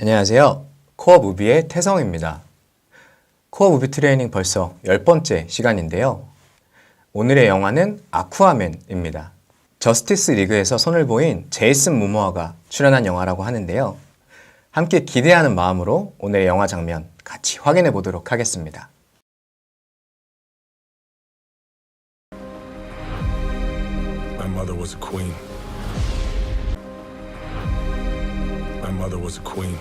안녕하세요. 코어 무비의 태성입니다. 코어 무비 트레이닝 벌써 열 번째 시간인데요. 오늘의 영화는 아쿠아맨입니다. 저스티스 리그에서 손을 보인 제이슨 모모아가 출연한 영화라고 하는데요. 함께 기대하는 마음으로 오늘의 영화 장면 같이 확인해 보도록 하겠습니다. A queen. Mother was a queen.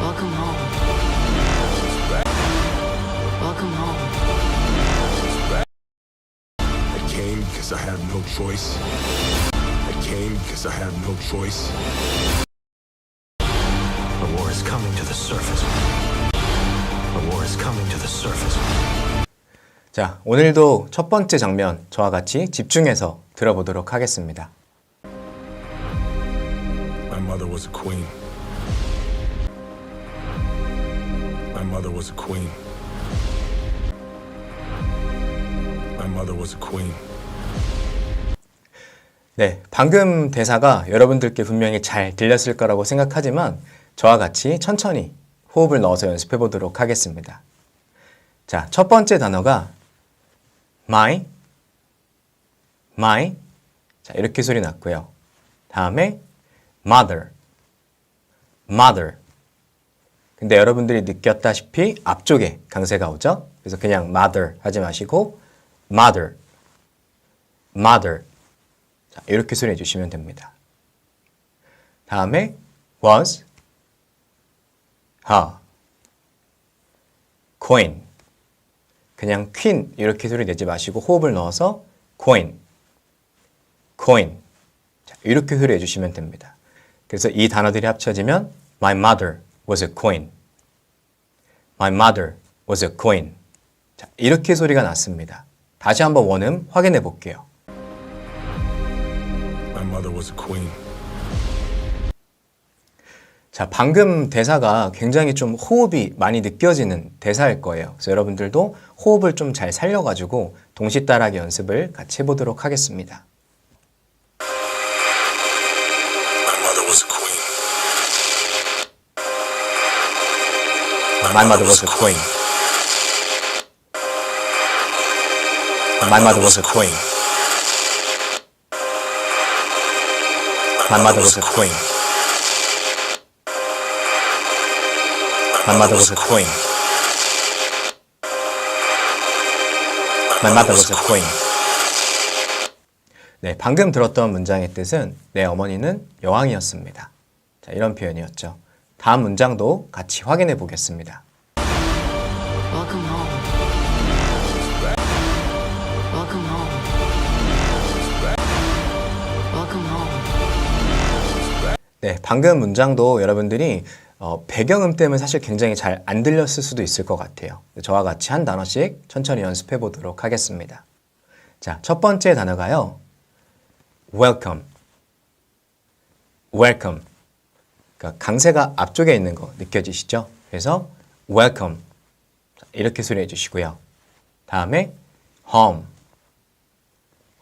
Welcome home. Welcome home. I came because I had no choice. I came because I had no choice. The war is coming to the surface. The war is coming to the surface. 자, 오늘도 첫 번째 장면 저와 같이 집중해서 들어보도록 하겠습니다. Mother was a queen. My mother was a queen. My mother was a queen. 네, 방금 대사가 여러분들께 분명히 잘 들렸을 거라고 생각하지만 저와 같이 천천히 호흡을 넣어서 연습해 보도록 하겠습니다. 자, 첫 번째 단어가 my, my. 자, 이렇게 소리 났고요. 다음에 mother, mother. 근데 여러분들이 느꼈다시피 앞쪽에 강세가 오죠? 그래서 그냥 mother 하지 마시고 mother, mother. 자, 이렇게 소리해 주시면 됩니다. 다음에 was, her, coin. 그냥 queen 이렇게 소리 내지 마시고 호흡을 넣어서 coin, coin. 자, 이렇게 소리해 주시면 됩니다. 그래서 이 단어들이 합쳐지면 my mother was a coin. My mother was a coin. 자, 이렇게 소리가 났습니다. 다시 한번 원음 확인해 볼게요. My mother was a queen. 자, 방금 대사가 굉장히 좀 호흡이 많이 느껴지는 대사일 거예요. 그래서 여러분들도 호흡을 좀 잘 살려가지고 동시 따라하기 연습을 같이 해보도록 하겠습니다. My mother was a queen. My mother was a queen. My mother was a queen. My mother was a queen. My mother was a queen. 네, 방금 들었던 문장의 뜻은 내 어머니는 여왕이었습니다. 자, 이런 표현이었죠. 다음 문장도 같이 확인해 보겠습니다. Welcome home. Welcome home. Welcome home. 네, 방금 문장도 여러분들이 어, 배경음 때문에 사실 굉장히 잘 안 들렸을 수도 있을 것 같아요. 저와 같이 한 단어씩 천천히 연습해 보도록 하겠습니다. 자, 첫 번째 단어가요. welcome. welcome. 그러니까 강세가 앞쪽에 있는 거 느껴지시죠? 그래서 welcome. 자, 이렇게 소리해 주시고요. 다음에 home.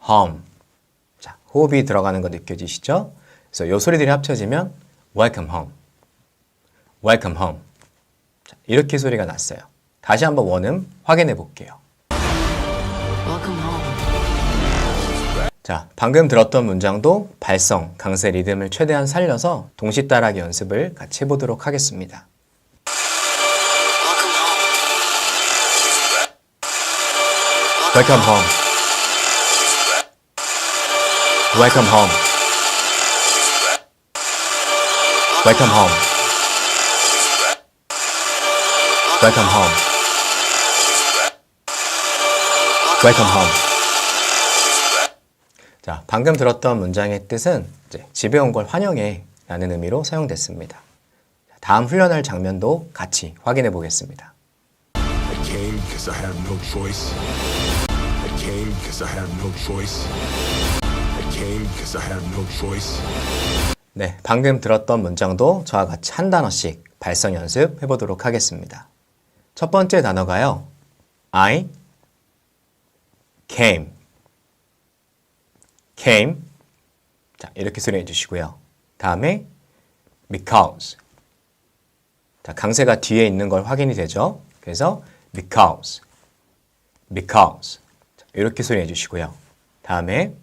home. 자, 호흡이 들어가는 거 느껴지시죠? 그래서 요 소리들이 합쳐지면 welcome home. welcome home. 자, 이렇게 소리가 났어요. 다시 한번 원음 확인해 볼게요. 자, 방금 들었던 문장도 발성, 강세, 리듬을 최대한 살려서 동시 따라하기 연습을 같이 해보도록 하겠습니다. Welcome home. Welcome home. Welcome home. Welcome home. Welcome home. 자, 방금 들었던 문장의 뜻은 집에 온 걸 환영해 라는 의미로 사용됐습니다. 자, 다음 훈련할 장면도 같이 확인해 보겠습니다. I came because I had no choice. I came because I had no choice. I came because I had no choice. 네, 방금 들었던 문장도 저와 같이 한 단어씩 발성 연습 해 보도록 하겠습니다. 첫 번째 단어가요. I came. Came. 자, 이렇게 소리해 주시고요. 다음에 because. 자, 강세가 뒤에 있는 걸 확인이 되죠. 그래서 because. because. 자, 이렇게 소리해 주시고요. 다음에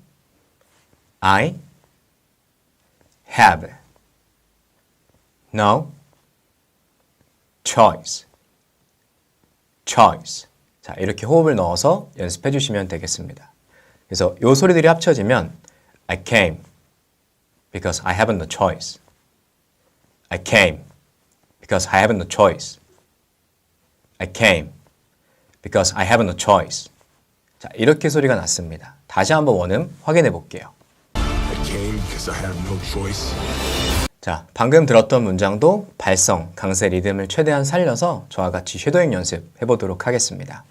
I have no choice. choice. 자, 이렇게 호흡을 넣어서 연습해 주시면 되겠습니다. 그래서 요 소리들이 합쳐지면 I came because I haven't no choice. I came because I haven't no choice. I came because I have no choice. 자, 이렇게 소리가 났습니다. 다시 한번 원음 확인해 볼게요. I came because I had no choice. 자, 방금 들었던 문장도 발성, 강세 리듬을 최대한 살려서 저와 같이 쉐도잉 연습 해 보도록 하겠습니다.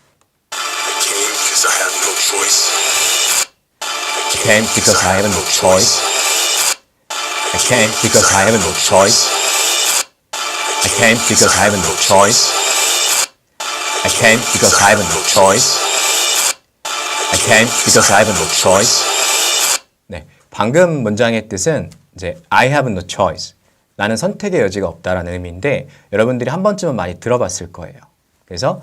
Came because I have no choice. I came because I have no choice. I came because I have no choice. I came because I have no choice. I came because I have no choice. 네, 방금 문장의 뜻은 이제 I have no choice. 나는 선택의 여지가 없다라는 의미인데 여러분들이 한 번쯤은 많이 들어봤을 거예요. 그래서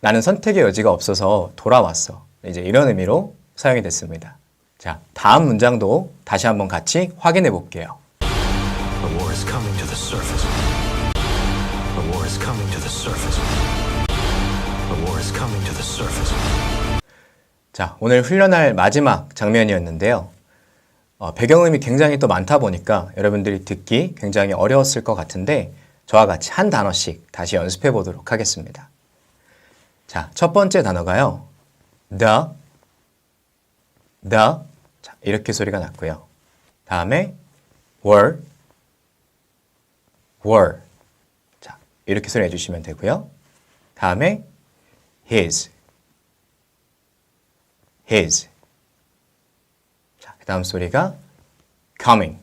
나는 선택의 여지가 없어서 돌아왔어. 이제 이런 의미로 사용이 됐습니다. 자, 다음 문장도 다시 한번 같이 확인해 볼게요. A war is coming to the surface. A war is coming to the surface. A war is coming to the surface. 자, 오늘 훈련할 마지막 장면이었는데요. 어, 배경음이 굉장히 또 많다 보니까 여러분들이 듣기 굉장히 어려웠을 것 같은데 저와 같이 한 단어씩 다시 연습해 보도록 하겠습니다. 자, 첫 번째 단어가요. the, the. 자, 이렇게 소리가 났고요. 다음에 were, were. 자, 이렇게 소리 해주시면 되고요. 다음에 his, his. 자, 그 다음 소리가 coming.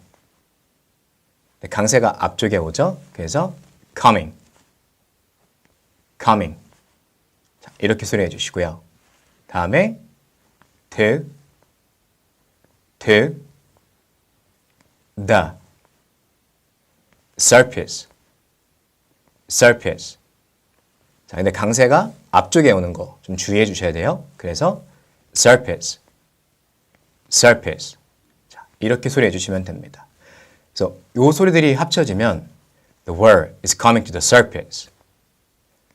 네, 강세가 앞쪽에 오죠? 그래서 coming, coming. 자, 이렇게 소리 해 주시고요. 다음에 to, to, the, surface, surface. 자, 근데 강세가 앞쪽에 오는 거 좀 주의해 주셔야 돼요. 그래서 surface, surface. 자, 이렇게 소리해 주시면 됩니다. 그래서 요 소리들이 합쳐지면 the world is coming to the surface.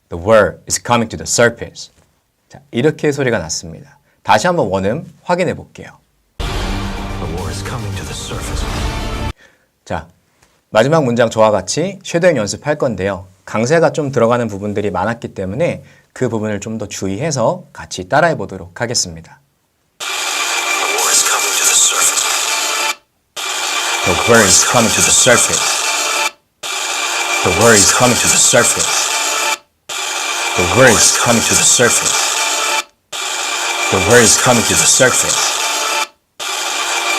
The world is coming to the surface. 자, 이렇게 소리가 났습니다. 다시 한번 원음 확인해 볼게요. 자, 마지막 문장 저와 같이 쉐도잉 연습할 건데요. 강세가 좀 들어가는 부분들이 많았기 때문에 그 부분을 좀 더 주의해서 같이 따라해 보도록 하겠습니다. A war is coming to the surface. The world is coming to the surface. The world is coming to the surface. The world is coming to the surface.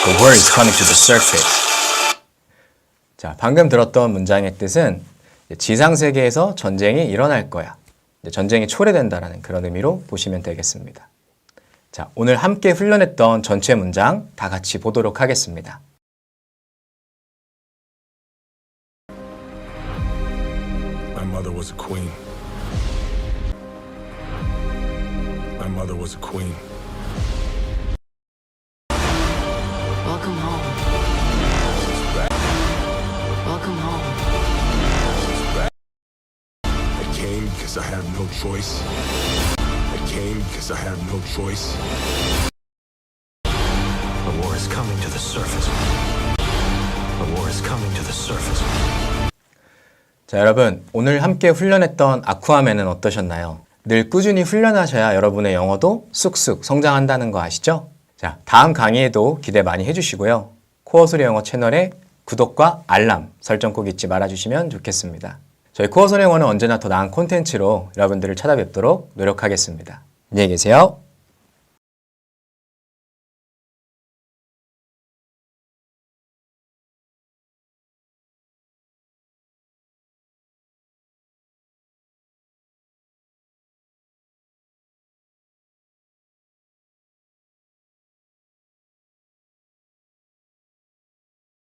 The world is coming to the surface. 자, 방금 들었던 문장의 뜻은 지상 세계에서 전쟁이 일어날 거야. 전쟁이 초래된다라는 그런 의미로 보시면 되겠습니다. 자, 오늘 함께 훈련했던 전체 문장 다 같이 보도록 하겠습니다. My mother was a queen. My mother was a queen. Welcome home. Welcome home. I came because I had no choice. I came because I had no choice. A war is coming to the surface. A war is coming to the surface. 자, 여러분, 오늘 함께 훈련했던 아쿠아맨은 어떠셨나요? 늘 꾸준히 훈련하셔야 여러분의 영어도 쑥쑥 성장한다는 거 아시죠? 자, 다음 강의에도 기대 많이 해주시고요. 코어 소리 영어 채널에 구독과 알람 설정 꼭 잊지 말아주시면 좋겠습니다. 저희 코어 소리 영어는 언제나 더 나은 콘텐츠로 여러분들을 찾아뵙도록 노력하겠습니다. 안녕히 계세요.